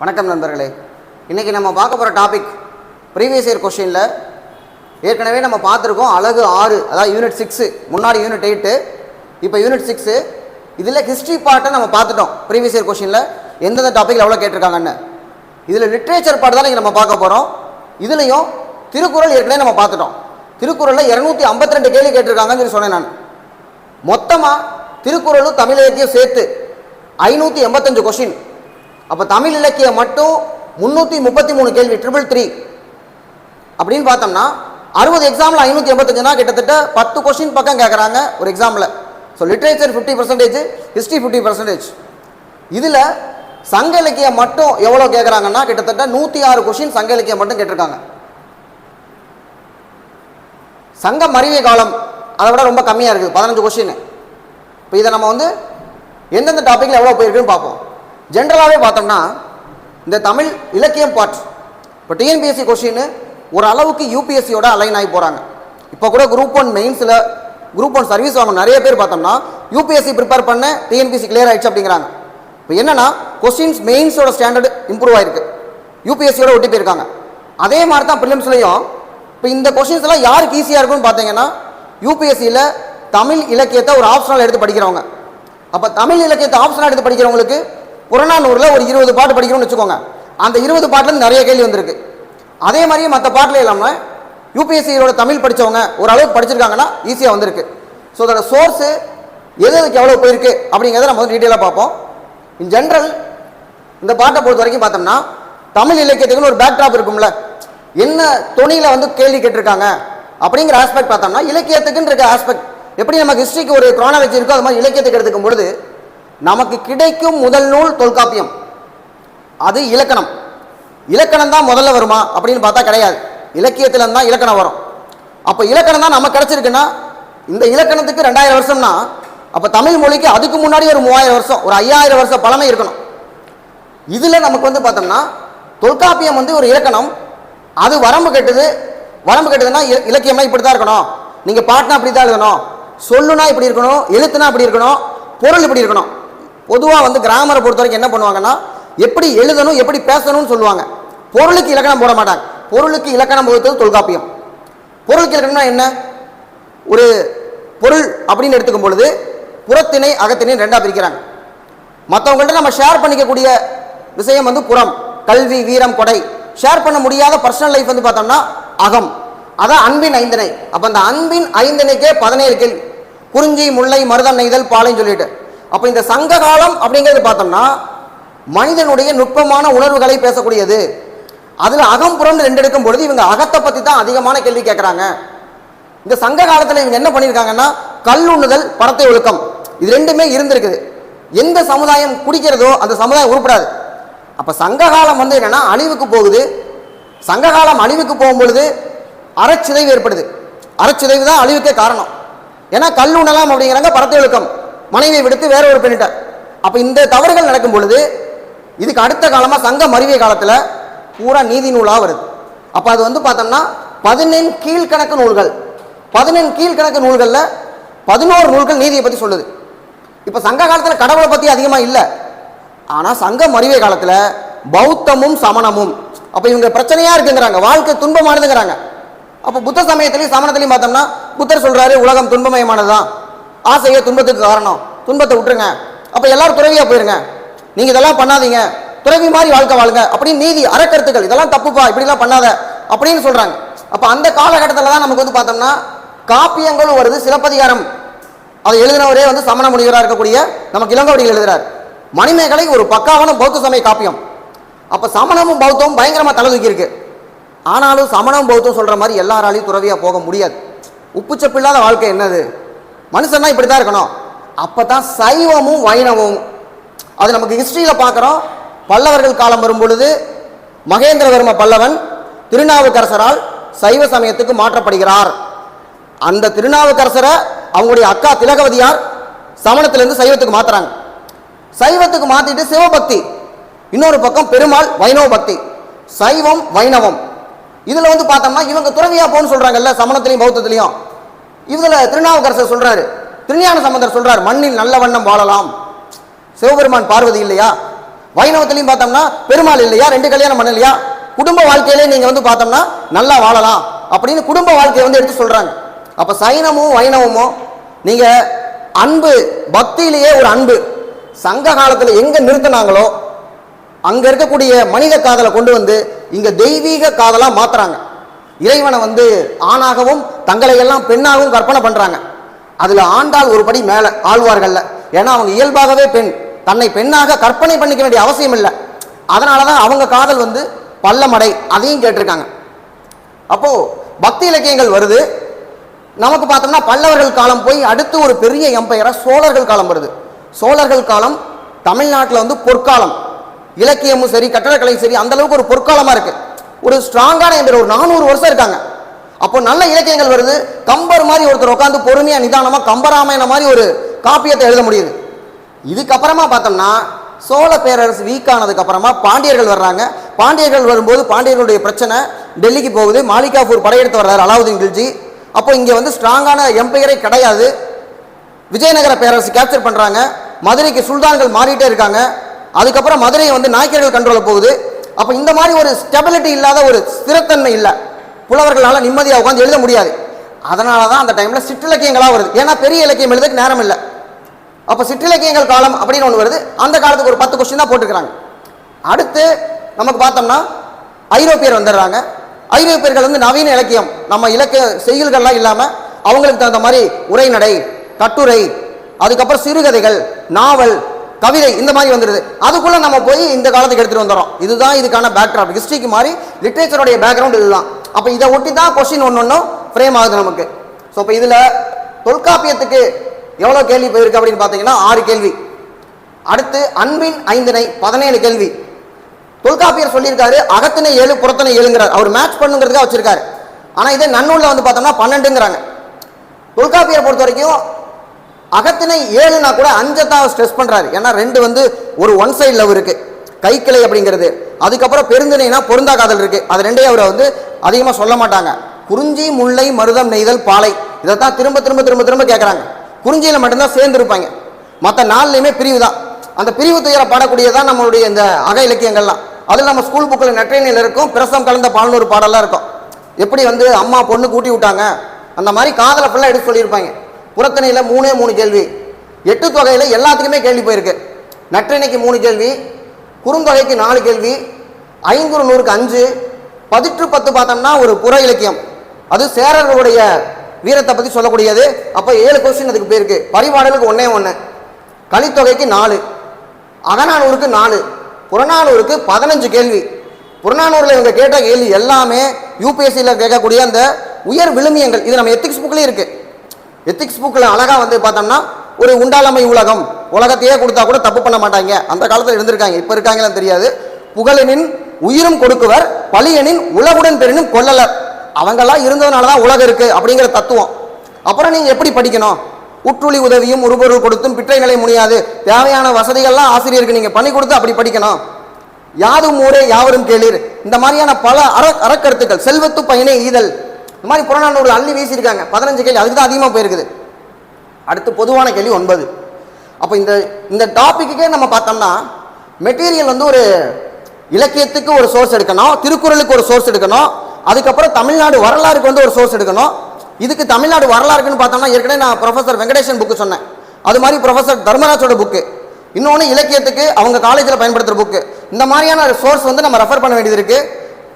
வணக்கம் நண்பர்களே. இன்றைக்கி நம்ம பார்க்க போகிற டாபிக் ப்ரீவியஸ் இயர் கொஷினில் ஏற்கனவே நம்ம பார்த்துருக்கோம் அழகு ஆறு அதாவது யூனிட் சிக்ஸு முன்னாடி யூனிட் எயிட்டு இப்போ யூனிட் சிக்ஸு இதில் ஹிஸ்ட்ரி பார்ட்டை நம்ம பார்த்துட்டோம் ப்ரீவியஸ் இயர் கொஷினில் எந்தெந்த டாபிக் எவ்வளோ கேட்டிருக்காங்கன்னு. இதில் லிட்ரேச்சர் பார்ட் தான் இங்கே நம்ம பார்க்க போகிறோம் இதுலேயும் திருக்குறள் ஏற்கனவே நம்ம பார்த்துட்டோம். திருக்குறளில் இரநூத்தி ஐம்பத்தி ரெண்டு கேள்வி கேட்டிருக்காங்கன்னு சொல்லி சொன்னேன் நான். மொத்தமாக திருக்குறளும் தமிழகத்தையும் சேர்த்து ஐநூற்றி எண்பத்தஞ்சு கொஷின் அப்போ தமிழ் இலக்கியம் மட்டும் முந்நூற்றி முப்பத்தி மூணு கேள்வி ட்ரிபிள் த்ரீ அப்படின்னு பார்த்தோம்னா அறுபது எக்ஸாமில் ஐநூற்றி எண்பத்தஞ்சுனா கிட்டத்தட்ட பத்து கொஷின் பக்கம் கேட்குறாங்க ஒரு எக்ஸாமில் so literature fifty percentage history fifty percentage இதில் சங்க இலக்கியம் மட்டும் எவ்வளோ கேட்குறாங்கன்னா கிட்டத்தட்ட நூற்றி ஆறு கொஷின் சங்க இலக்கியம் மட்டும் கேட்டிருக்காங்க. சங்க மறிவை காலம் அதை விட ரொம்ப கம்மியாக இருக்குது பதினஞ்சு கொஷின் இப்போ இதை நம்ம வந்து எந்தெந்த டாப்பிக்கில் எவ்வளோ போயிருக்குன்னு பார்ப்போம். ஜென்ரலாகவே பார்த்தோம்னா இந்த தமிழ் இலக்கியம் பாட் இப்போ டிஎன்பிஎஸ்சி கொஷின் ஒரு அளவுக்கு யூபிஎஸ்சியோட அலைன் ஆகி போகிறாங்க இப்போ கூட குரூப் ஒன் மெயின்ஸில் குரூப் ஒன் சர்வீஸ் வாங்க நிறைய பேர் பார்த்தோம்னா யூபிஎஸ்சி ப்ரிப்பேர் பண்ண டிஎன்பிஎஸ்சி கிளியர் ஆகிடுச்சு அப்படிங்கிறாங்க. இப்போ என்னென்னா கொஸ்டின்ஸ் மெயின்ஸோட ஸ்டாண்டர்ட் இம்ப்ரூவ் ஆயிருக்கு. யூபிஎஸ்சியோட ஒட்டி போயிருக்காங்க. அதே மாதிரி தான் ப்ரிலிம்ஸ்லையும் இப்போ இந்த கொஷின்ஸ் எல்லாம் யாருக்கு ஈஸியாக இருக்கும்னு பார்த்தீங்கன்னா யூபிஎஸ்சியில் தமிழ் இலக்கியத்தை ஒரு ஆப்ஷனல் எடுத்து படிக்கிறவங்க. அப்போ தமிழ் இலக்கியத்தை ஆப்ஷனல் எடுத்து படிக்கிறவங்களுக்கு புறநானூரில் ஒரு இருபது பாட்டு படிக்கணும்னு வச்சுக்கோங்க. அந்த இருபது பாட்டில் நிறைய கேள்வி வந்திருக்கு. அதே மாதிரியே மற்ற பாட்டில் இல்லாமல் யூபிஎஸ்சியோட தமிழ் படித்தவங்க ஓரளவுக்கு படிச்சிருக்காங்கன்னா ஈஸியாக வந்திருக்கு. ஸோ அதோட சோர்ஸு எது எதுக்கு எவ்வளோ போயிருக்கு அப்படிங்கிறத நம்ம வந்து டீட்டெயிலாக பார்ப்போம். இன் ஜென்ரல் இந்த பாட்டை பொறுத்த வரைக்கும் பார்த்தோம்னா தமிழ் இலக்கியத்துக்குன்னு ஒரு பேக்ட்ராப் இருக்கும்ல. என்ன துணியில் வந்து கேள்வி கேட்டிருக்காங்க அப்படிங்கிற ஆஸ்பெக்ட் பார்த்தோம்னா இலக்கியத்துக்குன்னு இருக்க ஆஸ்பெக்ட் எப்படி நமக்கு ஹிஸ்ட்ரிக்கு ஒரு குரானாலஜி இருக்கோ அது மாதிரி இலக்கியத்துக்கு எடுத்துக்கும் பொழுது நமக்கு கிடைக்கும் முதல் நூல் தொல்காப்பியம். அது இலக்கணம். இலக்கணம் தான் முதல்ல வருமா? அப்படின்னு பார்த்தா கிடையாது. இலக்கியத்தில் தான் இலக்கணம் வரும். அப்போ இலக்கணம் தான் நமக்கு கிடச்சிருக்குன்னா இந்த இலக்கணத்துக்கு ரெண்டாயிரம் வருஷம்னா அப்போ தமிழ் மொழிக்கு அதுக்கு முன்னாடி ஒரு மூவாயிரம் வருஷம் ஒரு ஐயாயிரம் வருஷம் பழமை இருக்கணும். இதில் நமக்கு வந்து பார்த்தோம்னா தொல்காப்பியம் வந்து ஒரு இலக்கணம். அது வரம்பு கட்டுது. வரம்பு கட்டுதுன்னா இல- இலக்கியம்னா இப்படி தான் இருக்கணும். நீங்கள் பாட்டுனா இப்படி தான் எழுதணும். சொல்லுனா இப்படி இருக்கணும். எழுத்துனா இப்படி இருக்கணும். பொருள் இப்படி இருக்கணும். பொதுவாக வந்து கிராமரை பொறுத்த வரைக்கும் என்ன பண்ணுவாங்கன்னா எப்படி எழுதணும் எப்படி பேசணும்னு சொல்லுவாங்க. பொருளுக்கு இலக்கணம் போட மாட்டாங்க. பொருளுக்கு இலக்கணம் வகுத்தது தொல்காப்பியம். பொருளுக்கு இலக்கணம்னா என்ன? ஒரு பொருள் அப்படின்னு எடுத்துக்கும் பொழுது புறத்திணை அகத்திணை ரெண்டாக பிரிக்கிறாங்க. மற்றவங்கள்ட்ட நம்ம ஷேர் பண்ணிக்கக்கூடிய விஷயம் வந்து புறம். கல்வி வீரம் கொடை. ஷேர் பண்ண முடியாத பர்சனல் லைஃப் வந்து பார்த்தோம்னா அகம். அதான் அன்பின் ஐந்தனை அப்போ அந்த அன்பின் ஐந்தனைக்கே பதினேழு கேள்வி. குறிஞ்சி முல்லை மருதம் நெய்தல் பாலைன்னு சொல்லிட்டு. அப்போ இந்த சங்க காலம் அப்படிங்கிறது பார்த்தோம்னா மனிதனுடைய நுட்பமான உணர்வுகளை பேசக்கூடியது. அதில் அகம்புறம் ரெண்டு எடுக்கும் பொழுது இவங்க அகத்தை பற்றி தான் அதிகமான கேள்வி கேட்குறாங்க இந்த சங்க காலத்தில் இவங்க என்ன பண்ணியிருக்காங்கன்னா கல்லுண்ணுதல் படத்தை ஒழுக்கம். இது ரெண்டுமே இருந்திருக்குது. எந்த சமுதாயம் குடிக்கிறதோ அந்த சமுதாயம் உருப்படாது. அப்போ சங்க காலம் வந்து என்னென்னா அழிவுக்கு போகுது. சங்க காலம் அழிவுக்கு போகும்பொழுது அறச்சிதைவு ஏற்படுது. அறச்சிதைவு தான் அழிவுக்கே காரணம். ஏன்னா கல்லுண்ணலாம் அப்படிங்கிறாங்க படத்தை ஒழுக்கம். மனைவியை விடுத்து வேற ஒரு பெண்ணிட்ட. அப்போ இந்த தவறுகள் நடக்கும் பொழுது இதுக்கு அடுத்த காலமாக சங்க மறிவை காலத்தில் பூரா நீதி நூலாக வருது. அப்போ அது வந்து பார்த்தோம்னா பதினெண் கீழ்கணக்கு நூல்கள். பதினெண் கீழ்கணக்கு நூல்களில் பதினோரு நூல்கள் நீதியை பற்றி சொல்லுது. இப்போ சங்க காலத்தில் கடவுளை பற்றி அதிகமாக இல்லை. ஆனால் சங்க மறிவை காலத்தில் பௌத்தமும் சமணமும். அப்போ இவங்க பிரச்சனையாக இருக்குங்கிறாங்க வாழ்க்கை துன்பமானதுங்கிறாங்க. அப்போ புத்த சமயத்திலையும் சமணத்திலையும் பார்த்தோம்னா புத்தர் சொல்கிறாரு உலகம் துன்பமயமானது தான் ஆசையே துன்பத்துக்கு காரணம். துன்பத்தை விட்டுருங்க. அப்போ எல்லாரும் துறவியாக போயிருங்க. நீங்கள் இதெல்லாம் பண்ணாதீங்க. துறவி மாதிரி வாழ்க்கை வாழுங்க. அப்படின்னு நீதி அறக்கருத்துக்கள் இதெல்லாம் தப்புப்பா இப்படிலாம் பண்ணாத. அப்படின்னு சொல்கிறாங்க அப்போ அந்த காலகட்டத்தில் தான் நமக்கு வந்து பார்த்தோம்னா காப்பியங்களும் வருது சிலப்பதிகாரம். அதை எழுதினவரே வந்து சமண முனிவராக இருக்கக்கூடிய நமக்கு இளங்கவடிகள் எழுதுறார். மணிமேகலை ஒரு பக்காவான பௌத்த சமய காப்பியம். அப்போ சமணமும் பௌத்தமும் பயங்கரமாக தலை தூக்கி இருக்கு ஆனாலும் சமணம் பௌத்தம் சொல்கிற மாதிரி எல்லாராலையும் துறவியாக போக முடியாது. உப்புச்சப்பு இல்லாத வாழ்க்கை என்னது? மனுஷன்னா இப்படி தான் இருக்கணும். அப்போ தான் சைவமும் வைணவமும் அது நமக்கு ஹிஸ்ட்ரியில் பார்க்குறோம். பல்லவர்கள் காலம் வரும் பொழுது மகேந்திரவர்ம பல்லவன் திருநாவுக்கரசரால் சைவ சமயத்துக்கு மாற்றப்படுகிறார். அந்த திருநாவுக்கரசரை அவங்களுடைய அக்கா திலகவதியார் சமணத்திலேருந்து சைவத்துக்கு மாற்றுறாங்க சைவத்துக்கு மாற்றிட்டு சிவபக்தி இன்னொரு பக்கம் பெருமாள் வைணவ பக்தி. சைவம் வைணவம். இதில் வந்து பார்த்தோம்னா இவங்க துறவியா போன்னு சொல்கிறாங்கல்ல சமணத்துலையும் பௌத்தத்துலேயும். இதில் திருநாவுக்கரசர் சொல்கிறாரு திருஞான சம்பந்தர் சொல்கிறார் மண்ணில் நல்ல வண்ணம் வாழலாம். சிவபெருமான் பார்வதி இல்லையா? வைணவத்திலையும் பார்த்தோம்னா பெருமாள் இல்லையா? ரெண்டு கல்யாணம் பண்ணலையா? குடும்ப வாழ்க்கையிலே நீங்கள் வந்து பார்த்தோம்னா நல்லா வாழலாம் அப்படின்னு குடும்ப வாழ்க்கையை வந்து எடுத்து சொல்கிறாங்க அப்போ சைனமும் வைணவமும் நீங்கள் அன்பு பக்தியிலேயே ஒரு அன்பு சங்க காலத்தில் எங்கே நிறுத்தினாங்களோ அங்கே இருக்கக்கூடிய மனித காதலை கொண்டு வந்து இங்கே தெய்வீக காதலாக மாற்றுறாங்க இறைவனை வந்து ஆணாகவும் தங்களை எல்லாம் பெண்ணாகவும் கற்பனை பண்றாங்க. அதுல ஆண்டாள் ஒரு படி மேல ஆழ்வார்கள்ல. ஏன்னா அவங்க இயல்பாகவே பெண். தன்னை பெண்ணாக கற்பனை பண்ணிக்க வேண்டிய அவசியம் இல்லை. அதனாலதான் அவங்க காதல் வந்து பள்ளமடை அதையும் கேட்டிருக்காங்க. அப்போ பக்தி இலக்கியங்கள் வருது. நமக்கு பார்த்தோம்னா பல்லவர்கள் காலம் போய் அடுத்து ஒரு பெரிய எம்பையரா சோழர்கள் காலம் வருது. சோழர்கள் காலம் தமிழ்நாட்டில் வந்து பொற்காலம். இலக்கியமும் சரி கட்டடக்கலையும் சரி அந்த அளவுக்கு ஒரு பொற்காலமாக இருக்குது ஒரு ஸ்ட்ராங்கான எம்பையர் ஒரு நானூறு வருஷம் இருக்காங்க. அப்போ நல்ல இலக்கியங்கள் வருது. கம்பர் மாதிரி ஒருத்தர் உட்காந்து பொறுமையாக நிதானமாக கம்பராமாயண மாதிரி ஒரு காப்பியத்தை எழுத முடியுது. இதுக்கப்புறமா பார்த்தோம்னா சோழ பேரரசு வீக் ஆனதுக்கப்புறமா பாண்டியர்கள் வர்றாங்க. பாண்டியர்கள் வரும்போது பாண்டியர்களுடைய பிரச்சனை டெல்லிக்கு போகுது. மாலிகாபூர் படையெடுத்து வர்றாரு அலாவுதீன் கில்ஜி. அப்போ இங்கே வந்து ஸ்ட்ராங்கான எம்பையரே கிடையாது. விஜயநகர பேரரசு கேப்சர் பண்ணுறாங்க மதுரைக்கு சுல்தான்கள் மாறிட்டே இருக்காங்க. அதுக்கப்புறம் மதுரையை வந்து நாய்க்கர்கள் கண்ட்ரோல போகுது. அப்போ இந்த மாதிரி ஒரு ஸ்டெபிலிட்டி இல்லாத ஒரு ஸ்திரத்தன்மை இல்லை. புலவர்களால் நிம்மதியாக உட்காந்து எழுத முடியாது. அதனால தான் அந்த டைமில் சிற்றிலக்கியங்களாக வருது. ஏன்னா பெரிய இலக்கியம் எழுதுக்கு நேரம் இல்லை. அப்போ சிற்றிலக்கியங்கள் காலம் அப்படின்னு ஒன்று வருது. அந்த காலத்துக்கு ஒரு பத்து கொஸ்டின் தான் போட்டுக்கிறாங்க அடுத்து நமக்கு பார்த்தோம்னா ஐரோப்பியர் வந்துடுறாங்க. ஐரோப்பியர்கள் வந்து நவீன இலக்கியம். நம்ம இலக்கிய செய்யுள்கள்லாம் இல்லாமல் அவங்களுக்கு தகுந்த மாதிரி உரைநடை கட்டுரை அதுக்கப்புறம் சிறுகதைகள் நாவல் கவிதை இந்த மாதிரி வந்துடுது அதுக்குள்ளே நம்ம போய் இந்த காலத்துக்கு எடுத்துகிட்டு வந்துடுறோம். இதுதான் இதுக்கான பேக்ராப் ஹிஸ்ட்ரிக்கு மாதிரி லிட்ரேச்சருடைய பேக்ரவுண்ட் இதுதான். அப்போ இதை ஒட்டி தான் கொஸ்டின் ஒன்று ஒன்றும் ஃப்ரேம் ஆகுது நமக்கு. ஸோ இப்போ இதில் தொல்காப்பியத்துக்கு எவ்வளோ கேள்வி போயிருக்கு அப்படின்னு பார்த்தீங்கன்னா ஆறு கேள்வி. அடுத்து அன்பின் ஐந்தினை பதினேழு கேள்வி. தொல்காப்பியர் சொல்லியிருக்காரு அகத்தினை ஏழு புறத்தினை ஏழுங்கிறார். அவர் மேட்ச் பண்ணுங்கிறதுக்காக வச்சிருக்காரு. ஆனால் இதே நன்னூலில் வந்து பார்த்தோம்னா பன்னெண்டுங்கிறாங்க. தொல்காப்பியரை பொறுத்த வரைக்கும் அகத்தினை ஏழுனா கூட அஞ்சத்தான் ஸ்ட்ரெஸ் பண்ணுறாரு ஏன்னா ரெண்டு வந்து ஒரு ஒன் சைடு லவ் இருக்கு. கைக்கிளை அப்படிங்கிறது. அதுக்கப்புறம் பெருந்தினைனா பொருந்தா காதல் இருக்கு. அது ரெண்டையும் அவரை வந்து அதிகமாக சொல்ல மாட்டாங்க. குறிஞ்சி முல்லை மருதம் நெய்தல் பாலை. இதைத்தான் திரும்ப திரும்ப திரும்ப திரும்ப கேட்குறாங்க குறிஞ்சியில் மட்டும்தான் சேர்ந்து இருப்பாங்க மற்ற நாள்லையுமே பிரிவு தான் அந்த பிரிவு துயர பாடக்கூடியதான் நம்மளுடைய இந்த அக இலக்கியங்கள்லாம். அதில் நம்ம ஸ்கூல் புக்கில் நெட்ரைனில் இருக்கும். பிரசம் கலந்த பால்நூறு பாடலாம் இருக்கும். எப்படி வந்து அம்மா பொண்ணு கூட்டி விட்டாங்க? அந்த மாதிரி காதலை ஃபுல்லாக எடுத்து சொல்லியிருப்பாங்க. புறத்தனையில் மூணே மூணு கேள்வி. எட்டு தொகையில் எல்லாத்துக்குமே கேள்வி போயிருக்கு. நற்றிணைக்கு மூணு கேள்வி குறுந்தொகைக்கு நாலு கேள்வி ஐங்குறு நூறுக்கு அஞ்சு பதிற்று பத்து பார்த்தோம்னா ஒரு புற இலக்கியம். அது சேரர்களுடைய வீரத்தை பற்றி சொல்லக்கூடியது. அப்போ ஏழு கொஸ்டின் அதுக்கு போயிருக்கு. பரிபாடலுக்கு ஒன்றே ஒன்று கலித்தொகைக்கு நாலு. அகநானூருக்கு நாலு. புறநானூருக்கு பதினஞ்சு கேள்வி. புறநானூரில் இவங்க கேட்ட கேள்வி எல்லாமே யூபிஎஸ்சியில் கேட்கக்கூடிய அந்த உயர் விழுமியங்கள். இது நம்ம எத்திக்ஸ் புக்லேயும் இருக்குது எத்திக்ஸ் புக்கில் அழகாக வந்து பார்த்தோம்னா ஒரு உண்டாளமை உலகம். உலகத்தையே கொடுத்தா கூட தப்பு பண்ண மாட்டாங்க. அந்த காலத்தில் இருந்திருக்காங்க. இப்போ இருக்காங்களான்னு தெரியாது. புகழெனின் உயிரும் கொடுக்குவர் பழியனின் உலகுடன் பெருனும் கொல்லலர். அவங்கெல்லாம் இருந்ததுனால தான் உலகம் இருக்குது அப்படிங்கிற தத்துவம். அப்புறம் நீங்கள் எப்படி படிக்கணும்? உற்றுளி உதவியும் உருபொருள் கொடுத்தும் பிற்றை நிலை முடியாது தேவையான வசதிகள்லாம் ஆசிரியருக்கு நீங்கள் பண்ணி கொடுத்து அப்படி படிக்கணும். யாதும் ஊரே யாவரும் கேளீர். இந்த மாதிரியான பல அற அறக்கருத்துக்கள் செல்வத்து பயனே ஈதல். இந்த மாதிரி புறநானூறு அள்ளி வீசியிருக்காங்க. பதினஞ்சு கேள்வி அதுக்கு தான் அதிகமாக போயிருக்குது. அடுத்து பொதுவான கேள்வி ஒன்பது. அப்போ இந்த இந்த டாப்பிக்கே நம்ம பார்த்தோம்னா மெட்டீரியல் வந்து ஒரு இலக்கியத்துக்கு ஒரு சோர்ஸ் எடுக்கணும் திருக்குறளுக்கு ஒரு சோர்ஸ் எடுக்கணும் அதுக்கப்புறம் தமிழ்நாடு வரலாறுக்கு வந்து ஒரு சோர்ஸ் எடுக்கணும். இதுக்கு தமிழ்நாடு வரலாறுக்குன்னு பார்த்தோம்னா ஏற்கனவே நான் ப்ரொஃபசர் வெங்கடேஷன் புக்கு சொன்னேன். அது மாதிரி ப்ரொஃபசர் தர்மராஜோட புக்கு இன்னொன்று இலக்கியத்துக்கு அவங்க காலேஜில் பயன்படுத்துகிற புக்கு இந்த மாதிரியான சோர்ஸ் வந்து நம்ம ரெஃபர் பண்ண வேண்டியது இருக்குது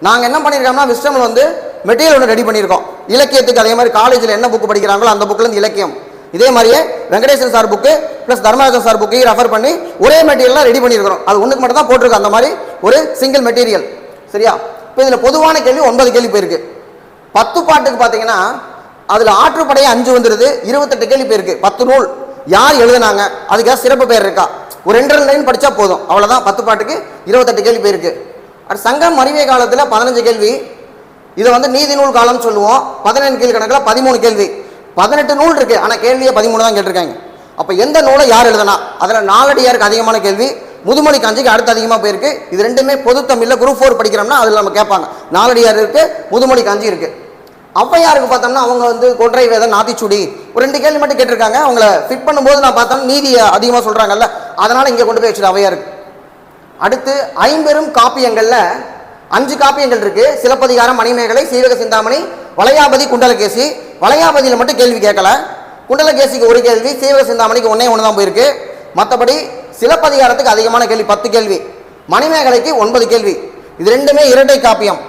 நாங்கள் என்ன பண்ணியிருக்கோம்னா விஸ்டமில் வந்து மெட்டீரியல் ஒன்று ரெடி பண்ணியிருக்கோம். இலக்கியத்துக்கு அதே மாதிரி காலேஜில் என்ன புக்கு படிக்கிறாங்களோ அந்த புக்கில் இலக்கியம். இதே மாதிரியே Venkatesan sir book plus Dharmarajan sir புக்கையும் refer பண்ணி ஒரே மெட்டீரியலாக ரெடி பண்ணியிருக்கிறோம். அது ஒன்றுக்கு மட்டும் தான் போட்டிருக்கோம் அந்த மாதிரி ஒரு சிங்கிள் மெட்டீரியல் சரியா? இப்போ இதில் பொதுவான கேள்வி ஒன்பது கேள்வி போயிருக்கு. பத்து பாட்டுக்கு பார்த்தீங்கன்னா அதில் ஆற்றுப்படையே அஞ்சு வந்துடுது இருபத்தெட்டு கேள்வி போயிருக்கு. பத்து நூல். யார் எழுதுனாங்க? அதுக்காக சிறப்பு பேர் இருக்கா? ஒரு ரெண்டரை லைன் படித்தா போதும். அவ்வளோதான் பத்து பாட்டுக்கு இருபத்தெட்டு கேள்வி போயிருக்கு. அது சங்கம் அறிவிய காலத்தில் பதினஞ்சு கேள்வி. இதை வந்து நீதி நூல் காலம்னு சொல்லுவோம். பதினெண்டு கேள்வி கணக்கில் பதிமூணு கேள்வி. பதினெட்டு நூல் இருக்கு. ஆனால் கேள்வியை பதிமூணு தான் கேட்டிருக்காங்க. அப்போ எந்த நூலை யார் எழுதுனா? அதில் நாலடியாருக்கு அதிகமான கேள்வி முதுமொழி காஞ்சிக்கு அடுத்து அதிகமாக போயிருக்கு. இது ரெண்டுமே பொது தமிழில் குரூப் ஃபோர் படிக்கிறோம்னா அதில் நம்ம கேட்பாங்க. நாலடியார் இருக்கு முதுமொழி காஞ்சி இருக்கு. ஔவையாருக்கு பார்த்தோம்னா அவங்க வந்து கொன்றை வேதம் நாத்திச்சுடி ஒரு ரெண்டு கேள்வி மட்டும் கேட்டிருக்காங்க. அவங்கள ஃபிட் பண்ணும்போது நான் பார்த்தோம் நீதியை அதிகமாக சொல்கிறாங்கல்ல அதனால் இங்கே கொண்டு போய் வச்சுட்டு ஔவையாருக்கு. அடுத்து ஐம்பெரும் காப்பியங்களில் அஞ்சு காப்பியங்கள் இருக்கு. சிலப்பதிகாரம் மணிமேகலை சீவக சிந்தாமணி வளையாபதி குண்டலகேசி. வளையாபதியில் மட்டும் கேள்வி கேட்கல. குண்டலகேசிக்கு ஒரு கேள்வி சீவக சிந்தாமணிக்கு ஒன்றே ஒன்று தான் போயிருக்கு. மற்றபடி சிலப்பதிகாரத்துக்கு அதிகமான கேள்வி பத்து கேள்வி. மணிமேகலைக்கு ஒன்பது கேள்வி. இது ரெண்டுமே இரட்டை காப்பியம்.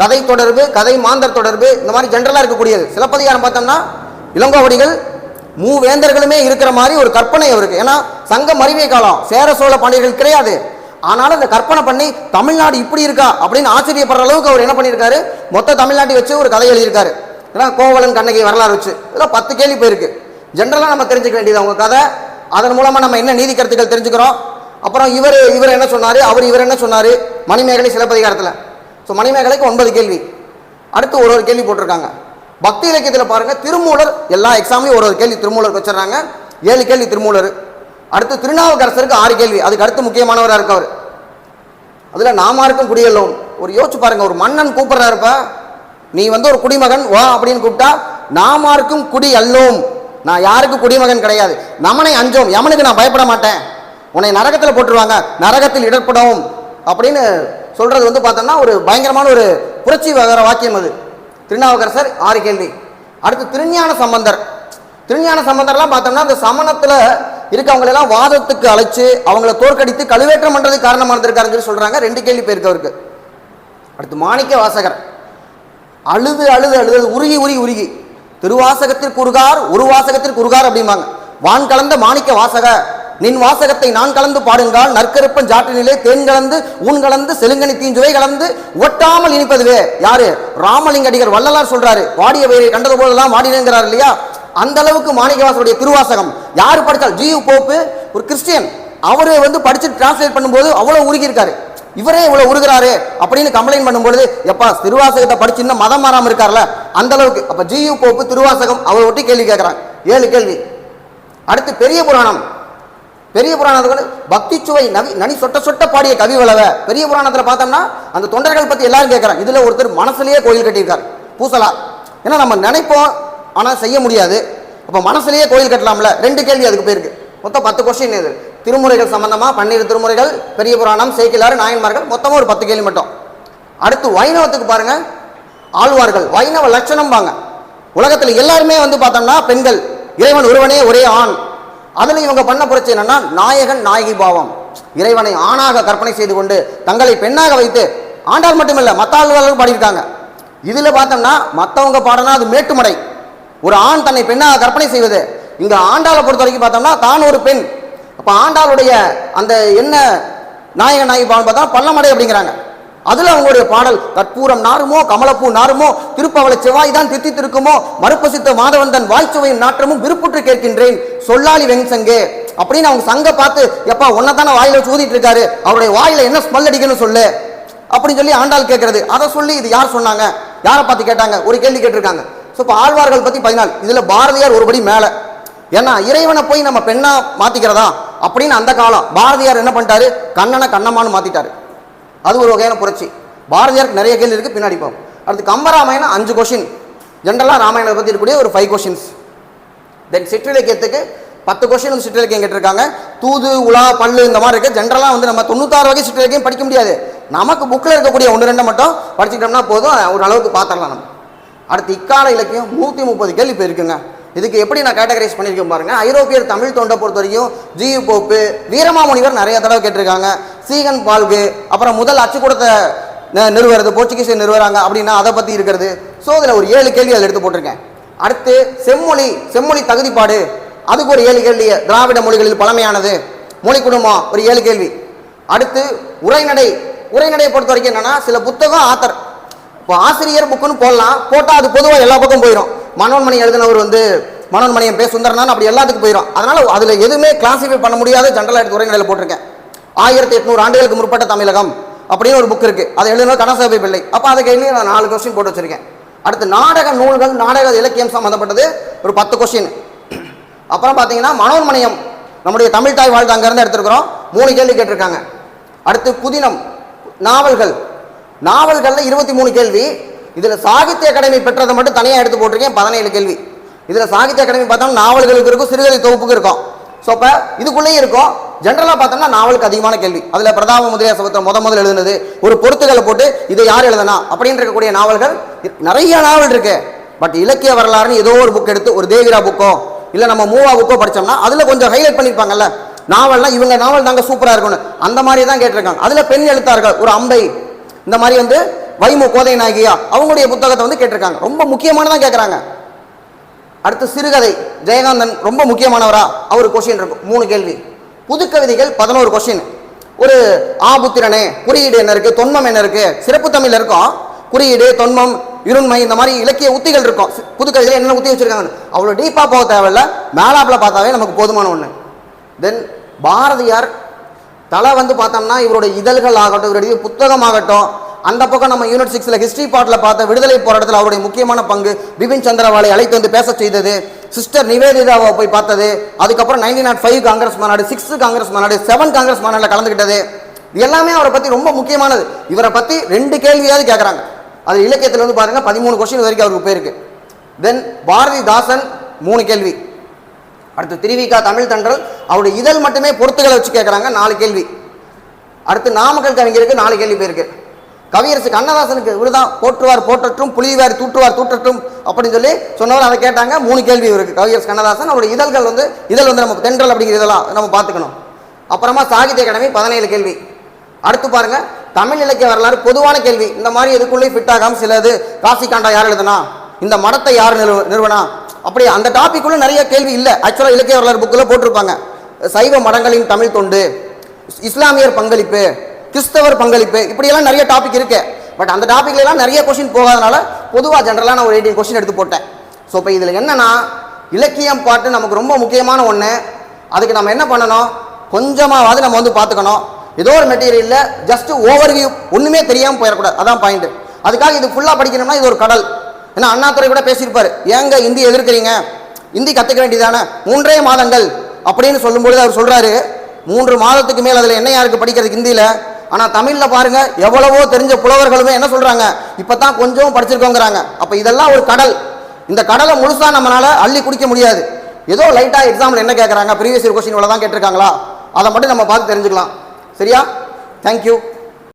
கதை தொடர்பு கதை மாந்தர் தொடர்பு இந்த மாதிரி ஜென்ரலாக இருக்கக்கூடியது. சிலப்பதிகாரம் பார்த்தோம்னா இளங்கோவடிகள் மூவேந்தர்களுமே இருக்கிற மாதிரி ஒரு கற்பனை அவருக்கு. ஏன்னா சங்கம் அறிவிய காலம் சேர சோழ பாண்டியர்கள் கிடையாது. ஆனாலும் அந்த கற்பனை பண்ணி தமிழ்நாடு இப்படி இருக்கா அப்படின்னு ஆச்சரியப்படுற அளவுக்கு அவர் என்ன பண்ணியிருக்காரு? மொத்த தமிழ்நாட்டை வச்சு ஒரு கதை எழுதியிருக்காரு. ஏன்னா கோவலன் கண்ணகி வரலாறு வச்சு. இதெல்லாம் பத்து கேள்வி போயிருக்கு. ஜென்ரலாக நம்ம தெரிஞ்சுக்க வேண்டியது அவங்க கதை. அதன் மூலமாக நம்ம என்ன நீதி கருத்துக்கள் தெரிஞ்சுக்கிறோம். அப்புறம் இவர் இவர் என்ன சொன்னார்? அவர் இவர் என்ன சொன்னார்? மணிமேகலை சிலப்பதிகாரத்தில். ஸோ மணிமேகலைக்கு ஒன்பது கேள்வி. அடுத்து ஒரு ஒரு கேள்வி போட்டிருக்காங்க. பக்தி இலக்கியத்தில் பாருங்கள் திருமூலர் எல்லா எக்ஸாம்லையும் ஒரு ஒரு கேள்வி திருமூலருக்கு வச்சிடறாங்க. ஏழு கேள்வி திருமூலர். அடுத்து திருநாவுக்கரசருக்கு ஆறு கேள்வி. அதுக்கு அடுத்து முக்கியமானவராக இருக்கவர். அதில் நாமாருக்கும் குடியல்லோம் ஒரு யோசிச்சு பாருங்க ஒரு மன்னன் கூப்பிட்றாருப்பா. நீ வந்து ஒரு குடிமகன் வா அப்படின்னு கூப்பிட்டா நாமாருக்கும் குடி அல்லோம் நான் யாருக்கும் குடிமகன் கிடையாது. நமனை அஞ்சோம். யமனுக்கு நான் பயப்பட மாட்டேன்? உன்னை நரகத்தில் போட்டுருவாங்க. நரகத்தில் இடர்படவும் அப்படின்னு சொல்றது வந்து பார்த்தோம்னா ஒரு பயங்கரமான ஒரு புரட்சி வகர வாக்கியம் அது. திருநாவுக்கரசர் ஆறு கேள்வி. அடுத்து திருஞான சம்பந்தர். திருஞான சம்பந்தர்லாம் பார்த்தோம்னா அந்த சமணத்தில் இருக்கவங்களெல்லாம் வாதத்துக்கு அழைச்சு அவங்கள தோற்கடித்து கழுவேற்றம் பண்ணுறதுக்கு காரணமாக இருந்திருக்காருன்னு சொல்லி சொல்கிறாங்க ரெண்டு கேள்வி பேருக்கு அவருக்கு. அடுத்து மாணிக்க வாசகர். அழுது அழுது அழுது உருகி உருகி உருகி. திருவாசகத்திற்கு உருகார் ஒரு வாசகத்திற்கு உருகார் அப்படிம்பாங்க. வான் கலந்த மாணிக்க வாசக நின் வாசகத்தை நான் கலந்து பாடுங்கால் நற்கருப்பன் ஜாற்றினிலே தேன் கலந்து ஊன் கலந்து செலுங்கனி தீஞ்சுவை கலந்து ஒட்டாமல் இனிப்பதுவே. யாரு? ராமலிங்க அடிகர் வள்ளலார் சொல்றாரு. வாடிய வயிறை கண்டது போலெல்லாம் வாடினேங்கிறார் இல்லையா? அந்த அளவுக்கு மாணிக்கவாசருடைய திருவாசகம். யார் படித்தால்? ஜியு போப்பு ஒரு கிறிஸ்டியன். அவரே வந்து படித்து டிரான்ஸ்லேட் பண்ணும்போது அவ்வளோ உருகியிருக்காரு. இவரே இவ்வளோ உருகிறாரு அப்படின்னு கம்ப்ளைண்ட் பண்ணும்பொழுது எப்பா திருவாசகத்தை படிச்சு இன்னும் மதம் மாறாமல் இருக்கார்ல? அந்த அளவுக்கு அப்போ ஜியு போப்பு திருவாசகம் அவர் ஒட்டி கேள்வி கேட்குறாங்க ஏழு கேள்வி. அடுத்து பெரிய புராணம். பெரிய புராணத்துக்கு பக்தி சுவை நவி நனி சொட்ட சொட்ட பாடிய கவி வளவ. பெரிய புராணத்தில் பார்த்தோம்னா அந்த தொண்டர்கள் பற்றி எல்லாரும் கேட்குறாங்க. இதில் ஒருத்தர் மனசுலேயே கோயில் கட்டியிருக்காரு. பூசலா. ஏன்னா நம்ம நினைப்போம் ஆனால் செய்ய முடியாது. அப்போ மனசுலேயே கோயில் கட்டலாம்ல? ரெண்டு கேள்வி அதுக்கு போயிருக்கு. மொத்தம் பத்து கொஸ்டின் இது. திருமுறைகள் சம்மந்தமாக பன்னிரு திருமுறைகள் பெரிய புராணம் சேக்கிலாறு நாயன்மார்கள் மொத்தமாக ஒரு பத்து கேள்வி மட்டும். அடுத்து வைணவத்துக்கு பாருங்கள் ஆழ்வார்கள் வைணவ லட்சணம்பாங்க. உலகத்தில் எல்லாருமே வந்து பார்த்தோம்னா பெண்கள். இறைவன் ஒருவனே ஒரே ஆண். அதில் இவங்க பண்ண புரட்சி என்னன்னா நாயகன் நாயகி பாவம். இறைவனை ஆணாக கற்பனை செய்து கொண்டு தங்களை பெண்ணாக வைத்து ஆண்டாள் மட்டுமில்லை மற்ற ஆழ்வார்களும் பாடியிருக்காங்க. இதில் பார்த்தோம்னா மற்றவங்க பாடனா அது மேட்டுமடை. ஒரு ஆண் தன்னை பெண்ணாக கற்பனை செய்வது. இங்க ஆண்டாளை பொறுத்த வரைக்கும் பார்த்தோம்னா தான் ஒரு பெண். அப்ப ஆண்டாளுடைய அந்த என்ன நாயக நாயகி பாவம் பார்த்தா பள்ளமடை அப்படிங்கிறாங்க. அதுல அவங்களுடைய பாடல் கற்பூரம் நாருமோ கமலப்பூ நாருமோ திருப்பவள செவ்வாய் தான் தித்தித்திருக்குமோ மறுப்பசித்த மாதவந்தன் வாய்ச்சுவையும் நாற்றமும் விருப்புற்று கேட்கின்றேன் சொல்லாளி வெண்சங்கே. அப்படின்னு அவங்க சங்க பார்த்து எப்பா உன்னை தானே வாயில வச்சு ஊதிட்டு இருக்காரு. அவருடைய வாயில என்ன ஸ்மெல் அடிக்கணும்னு சொல்லு. அப்படின்னு சொல்லி ஆண்டாள் கேட்கறது. அதை சொல்லி இது யார் சொன்னாங்க? யாரை பார்த்து கேட்டாங்க? ஒரு கேள்வி கேட்டிருக்காங்க. ஸோ இப்போ ஆழ்வார்கள் பற்றி பதினாலு. இதில் பாரதியார் ஒருபடி மேலே. ஏன்னா இறைவனை போய் நம்ம பெண்ணாக மாற்றிக்கிறதா அப்படின்னு அந்த காலம். பாரதியார் என்ன பண்ணிட்டாரு? கண்ணனை கண்ணம்மான்னு மாற்றிட்டார் அது ஒரு வகையான புரட்சி. பாரதியாருக்கு நிறைய கேள்வி இருக்குது பின்னாடி போகும் அடுத்து கம்பராமாயணம் அஞ்சு கொஷின் ஜென்ரலாக ராமாயணத்தை பற்றி இருக்கக்கூடிய ஒரு ஃபைவ் கொஷின்ஸ் தென் சிற்றிலக்கியத்துக்கு பத்து கொஷின் வந்து சிற்றிலக்கியம் கேட்டிருக்காங்க. தூது உலா பல்லு இந்த மாதிரி இருக்குது ஜென்ரலாக வந்து நம்ம தொண்ணூத்தாறு வகை சிற்றிலக்கியம் படிக்க முடியாது. நமக்கு புக்கில் இருக்கக்கூடிய ஒன்று ரெண்டை மட்டும் படிச்சுக்கிட்டோம்னா போதும். ஒரு அளவுக்கு பார்த்துடலாம் நம்ம. அடுத்து இக்கால இலக்கியம் நூற்றி முப்பது கேள்வி இப்போ இருக்குங்க இதுக்கு எப்படி நான் கேட்டகரைஸ் பண்ணியிருக்கேன் பாருங்கள் ஐரோப்பியர் தமிழ் தொண்டை பொறுத்த வரைக்கும் ஜியு போப்பு வீரமாமுனிவர் நிறைய தடவை கேட்டிருக்காங்க. சீகன் பால்கு அப்புறம் முதல் அச்சுக்கூடத்தை நிறுவறது நிறுவுறது போர்ச்சுகீஸை அப்படின்னா அதை பற்றி இருக்கிறது. ஸோ இதில் ஒரு ஏழு கேள்வி அதில் எடுத்து போட்டிருக்கேன். அடுத்து செம்மொழி செம்மொழி தகுதிப்பாடு. அதுக்கு ஒரு ஏழு கேள்வி திராவிட மொழிகளில் பழமையானது. மொழி குடும்பம் ஒரு ஏழு கேள்வி. அடுத்து உரைநடை. உரைநடையை பொறுத்த வரைக்கும் என்னென்னா சில புத்தகம் ஆத்தர் இப்போ ஆசிரியர் புக்குன்னு போடலாம். போட்டால் அது பொதுவாக எல்லா பக்கம் போயிடும் மனோன்மணி எழுதினவர் வந்து மனோன்மணியம் பே சுந்தரனான் அப்படி எல்லாத்துக்கும் போயிடும் அதனால் அதில் எதுவுமே கிளாசிஃபை பண்ண முடியாத ஜென்ரலாக எடுத்து உரைநிலையில் போட்டிருக்கேன். ஆயிரத்தி எட்நூறு ஆண்டுகளுக்கு முற்பட்ட தமிழகம் அப்படின்னு ஒரு புக் இருக்குது அதை எழுதினவர் கனசபை பிள்ளை. அப்போ அதை கையிலேயே நான் நாலு கொஸ்டின் போட்டு வச்சுருக்கேன். அடுத்து நாடக நூல்கள் நாடக இலக்கியம் சம்மந்தப்பட்டது ஒரு பத்து கொஸ்டின் அப்புறம் பார்த்தீங்கன்னா மனோன்மணியம் நம்முடைய தமிழ் தாய் வாழ்த்து அங்கேருந்து எடுத்துருக்குறோம். மூணு கேள்வி கேட்டிருக்காங்க. அடுத்து புதினம் நாவல்கள் நாவல்களில் இருபத்தி மூணு கேள்வி. இதில் சாகித்ய அகாடமி பெற்றதை மட்டும் தனியாக எடுத்து போட்டிருக்கேன் பதினேழு கேள்வி. இதில் சாகித்ய அகாடமி பார்த்தோம்னா நாவல்களுக்கு இருக்கும் சிறுகதை தொகுப்புக்கு இருக்கும். ஸோ அப்போ இதுக்குள்ளேயும் இருக்கும். ஜென்ரலாக பார்த்தோம்னா நாவலுக்கு அதிகமான கேள்வி. அதில் பிரதாப முதலியார் சபத்தில் முத முதல் எழுதுனது ஒரு பொருத்துகளை போட்டு இதை யார் எழுதனா? அப்படின்னு இருக்கக்கூடிய நாவல்கள் நிறைய நாவல் இருக்கு. பட் இலக்கிய வரலாறுன்னு ஏதோ ஒரு புக் எடுத்து ஒரு தேவிரா புக்கோ இல்லை நம்ம மூவா புக்கோ படிச்சோம்னா அதில் கொஞ்சம் ஹைலைட் பண்ணியிருப்பாங்கல்ல. நாவல்னா இவங்க நாவல் தாங்க சூப்பராக இருக்கணும் அந்த மாதிரி தான் கேட்டிருக்காங்க. அதில் பெண் எழுத்தார்கள் ஒரு அம்பை இந்த மாதிரி வந்து வைமு கோதை நாயகியா அவங்களுடைய புத்தகத்தை வந்து கேட்டிருக்காங்க. ரொம்ப முக்கியமானதான் கேட்குறாங்க அடுத்து சிறுகதை. ஜெயகாந்தன் ரொம்ப முக்கியமானவரா? அவர் கொஸ்டின் இருக்கும் மூணு கேள்வி. புதுக்கவிதைகள் பதினோரு கொஸ்டின் ஒரு ஆபுத்திரனே குறியீடு என்ன இருக்குது தொன்மம் என்ன இருக்குது சிறப்பு தமிழ் இருக்கும் குறியீடு தொன்மம் இருண்மை இந்த மாதிரி இலக்கிய உத்திகள் இருக்கும் சி- புதுக்கவிதையில் என்ன உத்தி வச்சிருக்காங்க அவ்வளோ டீப்பாக போக தேவையில்ல. மேலாப்பில் பார்த்தாவே நமக்கு போதுமான ஒன்று தென் பாரதியார் தலை வந்து பார்த்தோம்னா இவருடைய இதழ்கள் ஆகட்டும் இவருடைய புத்தகம் ஆகட்டும் அந்த பக்கம் நம்ம யூனிட் சிக்ஸில் ஹிஸ்ட்ரி பார்ட்டில் பார்த்த விடுதலை போராட்டத்தில் அவருடைய முக்கியமான பங்கு பிபின் சந்திரவாலை அழைத்து வந்து பேச செய்தது. சிஸ்டர் நிவேதிதாவை போய் பார்த்தது. அதுக்கப்புறம் நைன்டீன் நாட் ஃபைவ் காங்கிரஸ் மாநாடு சிக்ஸ்த்து காங்கிரஸ் மாநாடு செவன் காங்கிரஸ் மாநாட்டில் கலந்துக்கிட்டது எல்லாமே அவரை பற்றி ரொம்ப முக்கியமானது. இவரை பற்றி ரெண்டு கேள்வியாவது கேட்குறாங்க அது இலக்கியத்தில் வந்து பாருங்கள் பதிமூணு கொஸ்டின் வரைக்கும் அவருக்கு போயிருக்கு. தென் பாரதிதாசன் மூணு கேள்வி. அடுத்து திருவிக்கா தமிழ் தண்டல் அவருடைய இதழ் மட்டுமே பொறுத்துகளை வச்சு கேட்குறாங்க நாலு கேள்வி. அடுத்து நாமக்கல் கவிஞருக்கு நாலு கேள்வி போயிருக்கு. கவியரசு கண்ணதாசனுக்கு இவருதான் போற்றுவார் போற்றட்டும் புலிவார் தூற்றுவார் தூற்றட்டும் அப்படின்னு சொல்லி சொன்னவர் அதை கேட்டாங்க. மூணு கேள்வி இவருக்கு. கவியரசு கண்ணதாசன் அவருடைய இதழ்கள் வந்து இதழ் வந்து நம்ம தென்றல் அப்படிங்கிற இதெல்லாம் நம்ம பார்த்துக்கணும். அப்புறமா சாகித்ய அகாடமி பதினேழு கேள்வி. அடுத்து பாருங்க தமிழ் இலக்கிய வரலாறு பொதுவான கேள்வி. இந்த மாதிரி எதுக்குள்ளேயும் ஃபிட் ஆகாமல் சிலது. காசிகாண்டா யார் எழுதுனா? இந்த மடத்தை யார் நிறுவ நிறுவனா? அப்படி அந்த டாபிக் நிறைய கேள்வி இல்லை. ஆக்சுவலாக இலக்கிய வரலாறு புக்கில் போட்டிருப்பாங்க. சைவ மடங்களின் தமிழ் தொண்டு இஸ்லாமியர் பங்களிப்பு கிறிஸ்தவர் பங்களிப்பு இப்படியெல்லாம் நிறைய டாபிக் இருக்கு. பட் அந்த டாபிக்ல நிறைய கொஸ்டின் போகாதனால பொதுவாக ஜென்ரலாக நான் ஒரு எயிட்டீன் கொஸ்டின் எடுத்து போட்டேன். ஸோ இப்போ இதில் என்னன்னா இலக்கியம் பாட்டு நமக்கு ரொம்ப முக்கியமான ஒன்று அதுக்கு நம்ம என்ன பண்ணணும்? கொஞ்சமாவது நம்ம வந்து பார்த்துக்கணும். ஏதோ ஒரு மெட்டீரியலில் ஜஸ்ட் ஓவர் வியூ ஒன்றுமே தெரியாமல் போயிடக்கூடாது. அதான் பாயிண்ட் அதுக்காக இது ஃபுல்லாக படிக்கணும்னா இது ஒரு கடல். ஏன்னா அண்ணாத்துறை கூட பேசியிருப்பார். ஏங்க இந்தி எதிர்க்கிறீங்க? இந்தி கற்றுக்க வேண்டியதானே மூன்றே மாதங்கள் அப்படின்னு சொல்லும்பொழுது அவர் சொல்கிறாரு மூன்று மாதத்துக்கு மேல் அதில் என்ன யாருக்கு படிக்கிறதுக்கு ஹிந்தியில் ஆனால் தமிழில் பாருங்கள் எவ்வளவோ தெரிஞ்ச புலவர்களுமே என்ன சொல்கிறாங்க இப்போ தான் கொஞ்சம் படிச்சிருக்கோங்கிறாங்க. அப்போ இதெல்லாம் ஒரு கடல். இந்த கடலை முழுசாக நம்மளால் அள்ளி குடிக்க முடியாது. ஏதோ லைட்டாக எக்ஸாம்பிள் என்ன கேட்குறாங்க ப்ரீவியஸ் இயர் கொஸ்டின் இவ்வளோ தான் கேட்டிருக்காங்களா? அதை மட்டும் நம்ம பார்த்து தெரிஞ்சுக்கலாம். சரியா? தேங்க்யூ